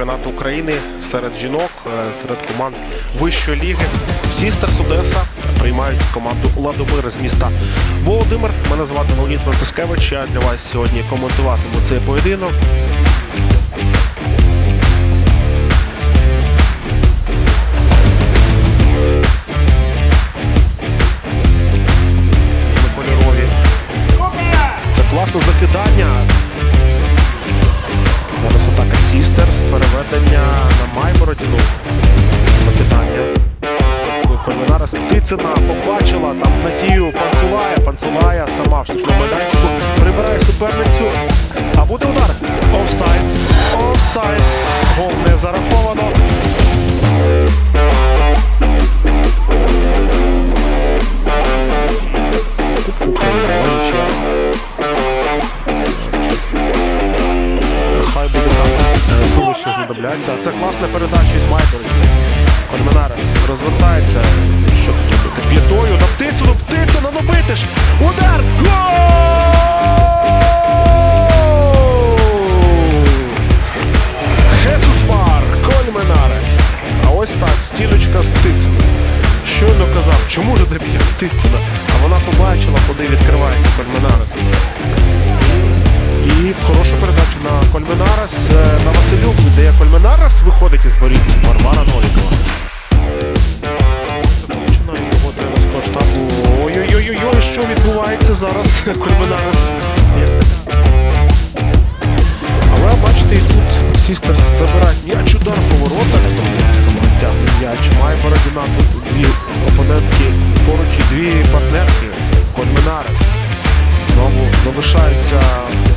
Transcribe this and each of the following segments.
чемпіонату України серед жінок, е, серед команд вищої ліги. Сістер Судеса приймають команду Ладомир з міста Володимир. Мене звати Леонід Францискевич. Я для вас сьогодні коментуватиму цей поєдинок. Птицина побачила там Надію Панцулая. Панцулая сама в штучному майданчику прибирає суперницю. А буде удар. Офсайд. Офсайд. Гол не зараховано. Хай буде там сили ще знадобляться. Це класна передача від Майбородіни. Кольминарес розвертається. Що тут? П'ятою на птицю, на птицю, на добити ж! Удар! Гол! Хесус Мар, Кольминарес. А ось так, стіночка з птицею. Щойно казав, чому ж не б'є птицина? А вона побачила, куди відкривається Кольминарес. І хороша передача на Кольменарес. Е, На Василюк, де Кольменарес виходить із воріт. Варвара Новікова. Зараз? Кольменарес. Але бачите, і тут Сістер забирають м'яч, удар по воротах. Сама тягне м'яч. Має Бородіна тут дві опонентки поруч і дві партнерки. Кольменарес. Знову залишаються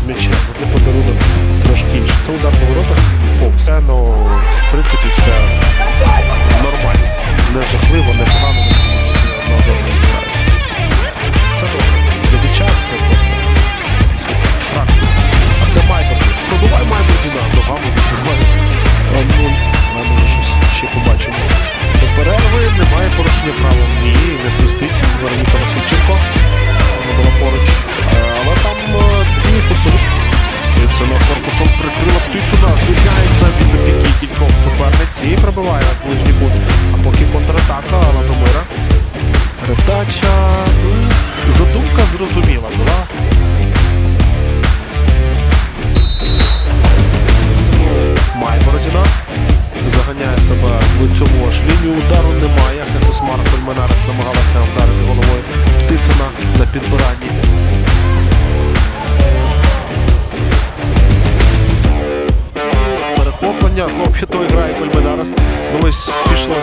з м'ячем. Подарунок трошки інший. Це удар по воротах. О, все, ну, в принципі, Передача. Задумка зрозуміла була. Має Бородіна. Заганяє себе в цьому ж лінію удару немає. Хесус Марко Менарес намагалася вдарити головою Птицина на підбиранні. Перехоплення, знов п'ятою грає Кольменарес. Ну ось пішло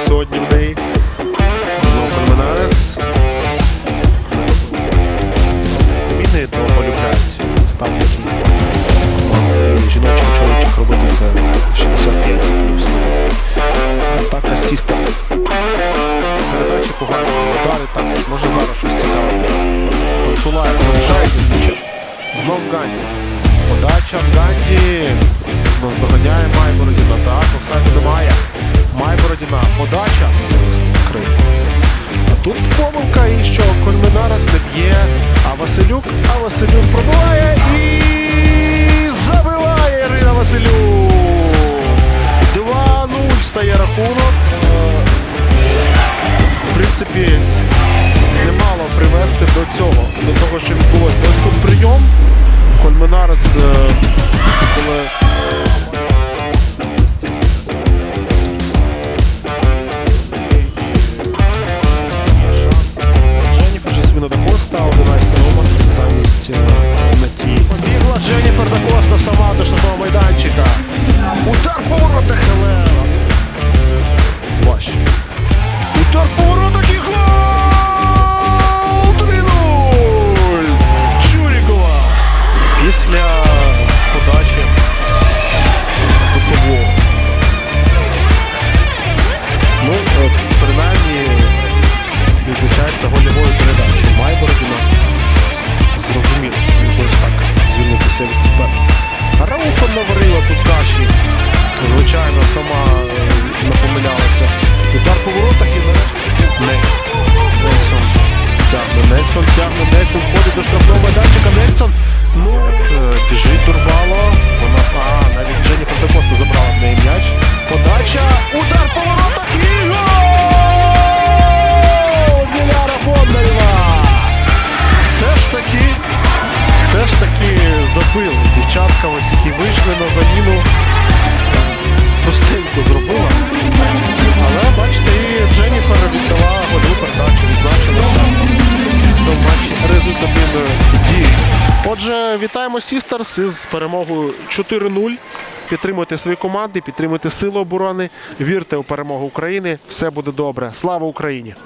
Знов Ганді. Подача в Ганді. Знов Майбородіна. Так, офсайду немає. Майбородіна. Подача. Крив. А тут помилка і що Кольменарес не. А Василюк, а Василюк пробиває і забиває Ірина Василюк. 2-0 стає рахунок. В принципі, So. Uh, Раухо наварила тут каші. Звичайно, сама не помилялася. Удар по воротах і нарешті не. Тягне, Нельсон тягне, Нельсон входить до штрафного Отже, вітаємо Сістерс із перемогою 4-0. Підтримуйте свої команди, підтримуйте сили оборони, вірте у перемогу України. Все буде добре. Слава Україні!